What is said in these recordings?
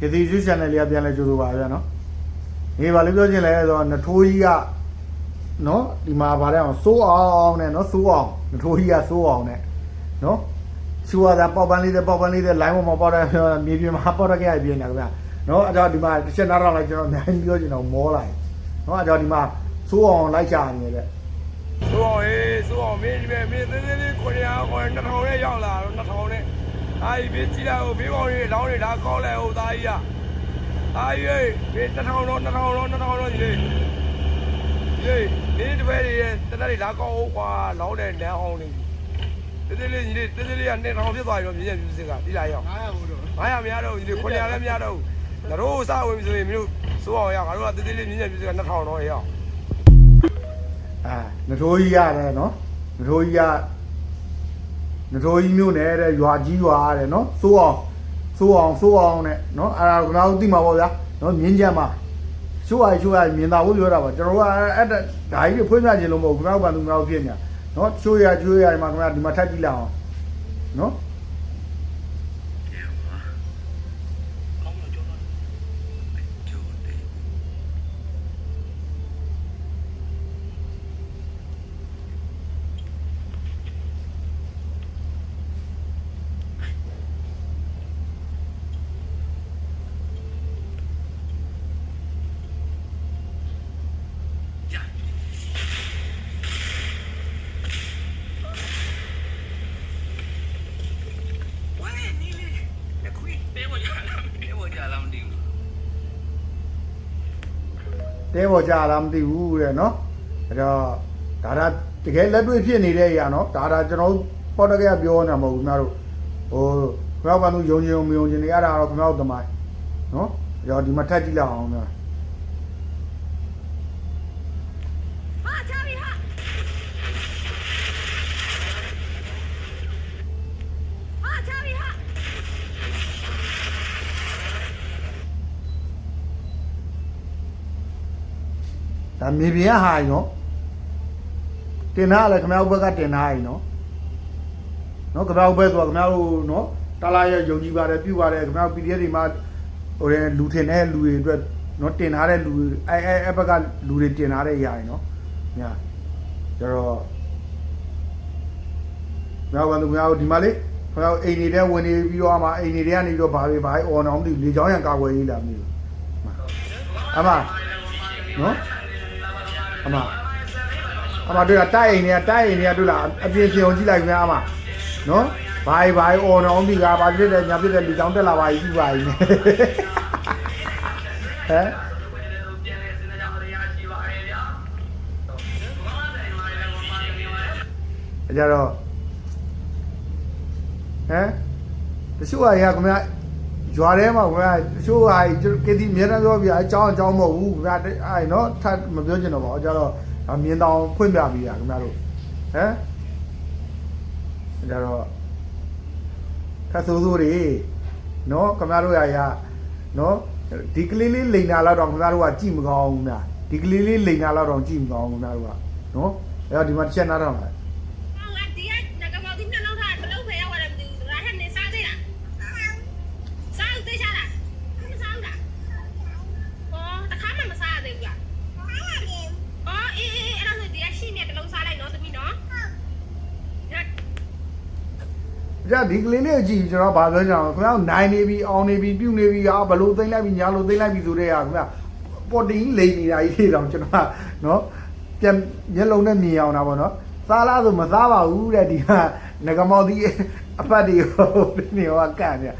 ကတိစု channel လေးကပြန်လဲကြိုးဆိုပါဗျာနော်ဒီပါလေးပြောချင်လဲဆိုတော့နထိုးကြီးကနော်ဒီမှာဗါတဲ့အောင်စိုးအောင်နဲ့နော်စိုးအောင်နထိုးကြီးကစိုးအောင်နဲ့နော်ချူရတာပေါက်ပန်းလေးတဲ့ပေါက်ပန်းလေးတဲ့ line ပေါ်မှာပေါက်တဲ့မြေပြင်မှာပေါက်တဲ့ကြရပြင်းနေတာဗျာနော်အဲ့တော့ဒီမှာတစ်ချက်နားတော့လိုက်ကျွန်တော်အများကြီးပြောချင်တော့မောလိုက်နော်အဲ့တော့ဒီမှာစိုးအောင်လိုက်ချနေတယ်ဆိုအောင်ဟေးဆိုအောင်မင်းဒီမဲ့မင်းသေးသေးလေး900ခေါ်2000နဲ့ရောက်လာတော့2000နဲ့ အာဒီဘေးကြည့်လိုက်ဟိုဘေးကောင်ကြီးလောင်းနေလားကောက်လိုက်ဟိုသားကြီးကအာကြီးဟေး1000တော့2000တော့2000တော့ကြီးလေးကြီးဒီတပည့်တွေရဲ့တတက်တွေလားကောက်ဟုတ်ကွာလောင်းတဲ့နန်းအောင်နေသေးသေးလေးကြီးလေးသေးသေးလေးက2000ဖြစ်သွားပြီတော့မြင်ရမြင်စစ်ကဒီလာရောက်900ဘူးတော့900မရတော့ကြီးလေး900လည်းမရတော့ဘူးတို့စဝင်ပြီဆိုရင်မင်းတို့စိုးအောင်ရငါတို့ကသေးသေးလေးမြင်ရမြင်စစ်က2000တော့ရောက်အာနထိုးကြီးရတယ်နော်နထိုးကြီးက နထိုးကြီးမြို့နယ်တဲ့ရွာကြီးရွာတဲ့နော်စိုးအောင်စိုးအောင်စိုးအောင်တဲ့နော်အဲ့ဒါကကျွန်တော်တို့သိမှာပေါ့ဗျာနော်မြင်းကြက်မှာရှိုးရရှိုးရမြင်သာဖို့ပြောတာပါကျွန်တော်ကအဲ့ဒါဓာကြီးတွေဖွင့်ပြခြင်းလို့မဟုတ်ဘူးကျွန်တော်ကဘာသူများဖြစ်နေတာနော်ရှိုးရရှိုးရဒီမှာခင်ဗျာဒီမှာထပ်ကြည့်လိုက်အောင်နော် ဝဲနီးလေးတခွေးတဲပေါ်ကြလားတဲပေါ်ကြလားမသိဘူး တဲပေါ်ကြလားမသိဘူးတဲ့နော်အဲ့တော့ဒါဒါတကယ်လက်တွေ့ဖြစ်နေတဲ့အရာနော်ဒါဒါကျွန်တော်ပေါ်တကယ်ပြောနေတာမဟုတ်ဘူးခင်ဗျားတို့ဟိုခင်ဗျားဘာလို့ယုံကြည်မယုံကြည်နေရတာတော့ခင်ဗျားတို့တမိုင်းနော်အဲ့တော့ဒီမှာထပ်ကြည့်လိုက်အောင်ခ ဒါမြေပြင်ကဟာကြီးနော်တင်ထားရလဲခင်ဗျားတို့ဘက်ကတင်ထားရင်နော်နော်ခင်ဗျားတို့ဘက်ဆိုတော့ခင်ဗျားတို့နော်တာလာရဲ့ယုံကြည်ပါတယ်ပြုပါတယ်ခင်ဗျားတို့ PDF တွေမှာဟိုတဲ့လူထင်တဲ့လူတွေအတွက်နော်တင်ထားတဲ့လူတွေအဲအဲအဲဘက်ကလူတွေတင်ထားတဲ့အရာကြီးနော်ညာကျတော့မြောက်ဝန်သူမြောက်ဒီမှာလေခင်ဗျားတို့အိမ်နေတဲ့ဝင်နေပြီးတော့အမှအိမ်နေတဲ့ကနေပြီးတော့ဘာတွေဘာအော်အောင်မသိဘူးလေချောင်းရံကာကွယ်ရေးလာမသိဘူးအမနော် အမအမတို့ကတိုက်အိမ်တွေကတိုက်အိမ်တွေကတို့လားအပြင်ရှင်အောင်ကြည့်လိုက်ခင်ဗျာအမနော်ဘိုင်ဘိုင်အော်နောင်းဒီကဘာဖြစ်တယ်ညာဖြစ်တယ်လူချောင်းတက်လာပါကြီးပြပါကြီးဟမ်အကြတော့ဟမ်တချို့အရာခင်ဗျာ ရွာထဲမှာခင်ဗျာတချို့ဟာကေတီအများနဲ့ပြောပြအကြောင်းအကြောင်းမဟုတ်ဘူးခင်ဗျာအဲနော်ထပ်မပြောချင်တော့ပါဘူးအကြတော့မြင်တောင်ဖွင့်ပြပြီးတာခင်ဗျာတို့ဟမ်အကြတော့ခတ်ဆိုးဆိုးတွေနော်ခင်ဗျားတို့ရာရာနော်ဒီကလေးလေးလိန်နာလောက်တော့ခင်ဗျားတို့ကကြည့်မကောင်းဘူးများဒီကလေးလေးလိန်နာလောက်တော့ကြည့်မကောင်းဘူးခင်ဗျားတို့ကနော်အဲ့တော့ဒီမှာတစ်ချက်နားထောင်လိုက် ဟောငါဒီကငါကမော်ဒီနှလုံးသားဘလို့ဖေရောက်ရတယ်မသိဘူးငါဟဲ့နေစားသေးလားစားဦးသေးချလားမစားဘူးလားဟောတခါမှမစားရသေးဘူးလားအော်အေးအေးအဲ့ဒါဆိုဒီကရှိနေတလုံးစားလိုက်နော်သမီးနော် ကြဒီကလေးလေးကိုကြည့်ပြီးကျွန်တော်ဗာပြောကြအောင်ခင်ဗျားနိုင်နေပြီအောင်နေပြီပြုတ်နေပြီအာဘလို့သိမ့်လိုက်ပြီညာလို့သိမ့်လိုက်ပြီဆိုတဲ့ဟာခင်ဗျာပေါ်တင်လိန်နေတာကြီးတွေတော့ကျွန်တော်ကနော်ပြန်မျက်လုံးနဲ့မြင်အောင်တာပေါ့နော်စားလားဆိုမစားပါဘူးတဲ့ဒီကငကမော်ဒီအဖတ်တွေဟိုနေဟောကန့်နေ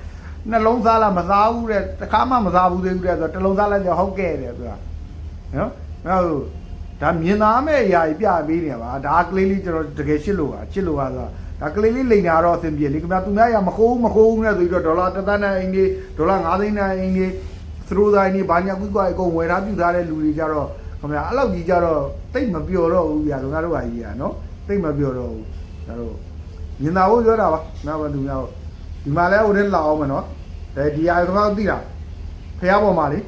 နှလုံးစားလားမစားဘူးတဲ့တခါမှမစားဘူးသေးဘူးတဲ့ဆိုတော့တစ်လုံးစားလိုက်ကြဟုတ်ကဲ့တယ်သူကနော်ဟုတ်ဒါမြင်သားမဲ့အရာကြီးပြပေးနေပါဒါကလေးလေးကျွန်တော်တကယ်ရှစ်လို့ပါချစ်လို့ပါဆိုတော့ ဒါကလေးလေးလိန်တာတော့အဆင်ပြေလေခင်ဗျာသူများရမခိုးမခိုးဘူးနဲ့ဆိုပြီးတော့ဒေါ်လာတစ်သန်းနဲ့အင်းကြီးဒေါ်လာ9သိန်းနဲ့အင်းကြီးသရိုးတိုင်းကြီးဘာညာကွီးကွာအကုန်ဝယ်ထားပြူထားတဲ့လူတွေကြတော့ခင်ဗျာအဲ့လောက်ကြီးကြတော့တိတ်မပျော်တော့ဘူးဗျာခင်ဗျားတို့ကကြီးอ่ะနော်တိတ်မပျော်တော့ဘူးဒါတော့မြင်သာဖို့ပြောတာပါနောက်ပါသူများတော့ဒီမှာလဲဟိုထဲလာအောင်မယ်နော်အဲဒီအရာခင်ဗျားတို့သိတာဖះပေါ်မှာလေ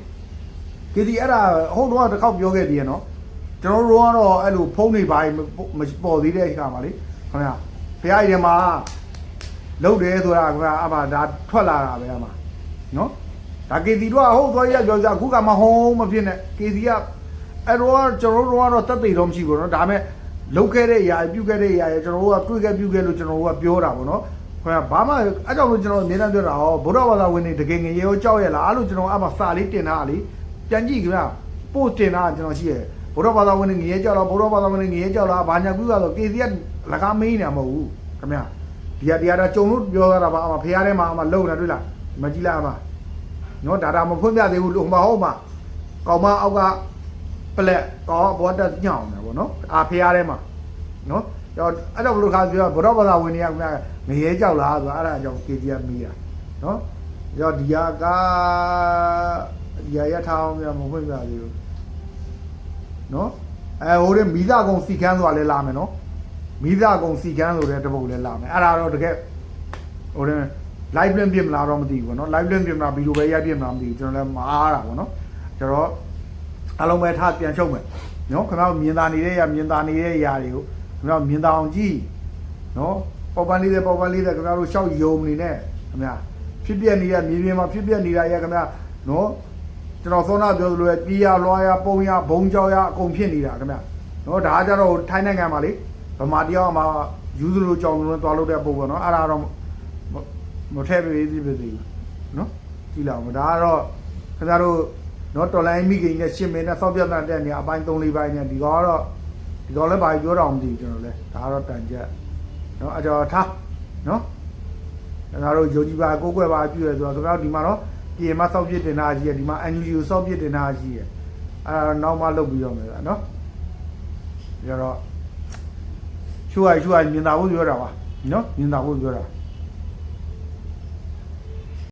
ကီဒီအဲ့ဒါဟိုတော့တစ်ခေါက်ပြောခဲ့သေးရနော်ကျွန်တော်တို့ကတော့အဲ့လိုဖုန်းတွေဘာမပေါ်သေးတဲ့အခါမှာလေခင်ဗျာ ဘုရားရှင်မှာလှုပ်တယ်ဆိုတာကအမှဒါထွက်လာတာပဲအမှနော်ဒါကေစီတော့ဟုတ်သွားရကြောကြအခုကမဟုံးမဖြစ်နဲ့ကေစီကအဲ့တော့ကျွန်တော်တို့ကတော့တက်သိတော့မရှိဘူးနော်ဒါပေမဲ့လုတ်ခဲ့တဲ့အရာပြုတ်ခဲ့တဲ့အရာကျွန်တော်တို့ကတွေးခဲ့ပြုတ်ခဲ့လို့ကျွန်တော်တို့ကပြောတာပေါ့နော်ခင်ဗျာဘာမှအဲ့ကြောင့်လို့ကျွန်တော်အမြဲတမ်းပြောတာဟောဗုဒ္ဓဘာသာဝင်တွေတကယ်ငရေရောကြောက်ရလားအဲ့လိုကျွန်တော်အမှစာလေးတင်ထားလေပြန်ကြည့်ခင်ဗျာပို့တင်ထားကျွန်တော်ရှိရတယ် ဒ္ဓဘာသာဝင်တွေငရေကြောက်လားဗုဒ္ဓဘာသာဝင်တွေငရေကြောက်လားဘာညာကူကဆို KC ကလကားမင်းနေတာမဟုတ်ဘူးခင်ဗျဒီကဒီကတော့ကြုံလို့ပြောရတာပါအမှဖះထဲမှာအမှလုံနေတွေ့လားမကြည့်လားအမှနော်ဒါဒါမဖွင့်ပြသေးဘူးလို့ဟိုမှာဟုတ်မှာကောင်မအောက်ကပလက်ကောဘောတက်ညောင်းတယ်ဗောနော်အာဖះထဲမှာနော်ကြောအဲ့တော့ဘယ်လိုခါပြောဗုဒ္ဓဘာသာဝင်တွေကခင်ဗျငရေကြောက်လားဆိုအဲ့ဒါကြောင့် KC ကမေးတာနော်ကြောဒီကကဒီရထားအောင်ပြမဖွင့်ပြသေးဘူး နော်အဲဟိုတဲ့မိသားကုံစီကန်းဆိုတာလည်းလာမယ်နော်မိသားကုံစီကန်းဆိုတဲ့တပုတ်လည်းလာမယ်အဲ့ဒါတော့တကယ်ဟိုတဲ့ live link ပြင်မလားတော့မသိဘူးပေါ့နော် live link ပြင်မလားဗီဒီယိုပဲရိုက်ပြင်မလားမသိဘူးကျွန်တော်လည်းမအားတာပေါ့နော်ကျွန်တော်အလုံးပဲထားပြန်ချုပ်မယ်နော်ခင်ဗျားတို့မြင်သာနေတဲ့ရမြင်သာနေတဲ့ຢာတွေကိုခင်ဗျားတို့မြင်သာအောင်ကြည့်နော်ပေါ်ပန်းလေးတဲ့ပေါ်ပန်းလေးတဲ့ခင်ဗျားတို့ရှောက်ယုံနေနဲ့ခင်ဗျာဖြစ်ပြနေတဲ့မြေပြင်မှာဖြစ်ပြနေတာရခင်ဗျာနော် ကျွန်တော်စောနာပြောသလိုပဲပြေးရလွှားရပုံရဘုံကြောက်ရအကုန်ဖြစ်နေတာခင်ဗျာနော်ဒါကကြတော့ထိုင်းနိုင်ငံမှာလေဗမာတယောက်မှာယူဇလိုကြောင်လုံးသွားလို့တဲ့ပုံပေါ့နော်အဲ့ဒါတော့မမထည့်ပေးသေးပါသေးဘူးနော်ကြည့်လောက်မဒါကတော့ခင်ဗျားတို့နော်တော်လိုင်းမိခင်နဲ့ရှင်းမင်းနဲ့စောက်ပြတ်တဲ့နေရာအပိုင်း3 4ပိုင်းနဲ့ဒီကောကတော့ဒီကောလည်းဘာပြောတော့မသိဘူးကျွန်တော်လဲဒါကတော့တန်ချက်နော်အကြောထားနော်ခင်ဗျားတို့ယုံကြည်ပါကိုးကွယ်ပါပြုရဆိုတော့ခင်ဗျားတို့ဒီမှာတော့ ပြင်မစောက်ပြစ်တင်တာကြီးရဒီမှာ NUG ကိုစောက်ပြစ်တင်တာကြီးရအဲ့ဒါတော့နောက်မှလုပ်ပြီးတော့မယ်ဗျာနော်ဒါတော့ရှူရရှူရမြင်တာဖို့ပြောတာပါနော်မြင်တာဖို့ပြောတာ